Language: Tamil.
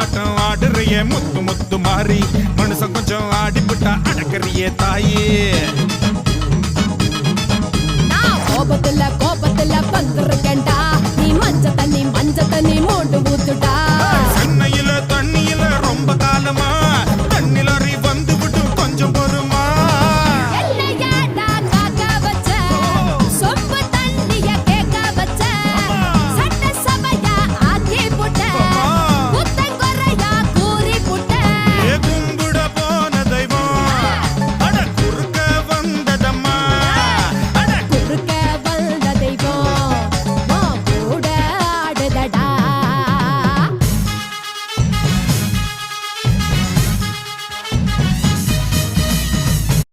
ஆட்டம் ஆடுறிய முத்து முத்து மாறி. மனுஷன் கொஞ்சம் ஆடிப்புட்டா அடக்கறிய தாயே. கோபத்துல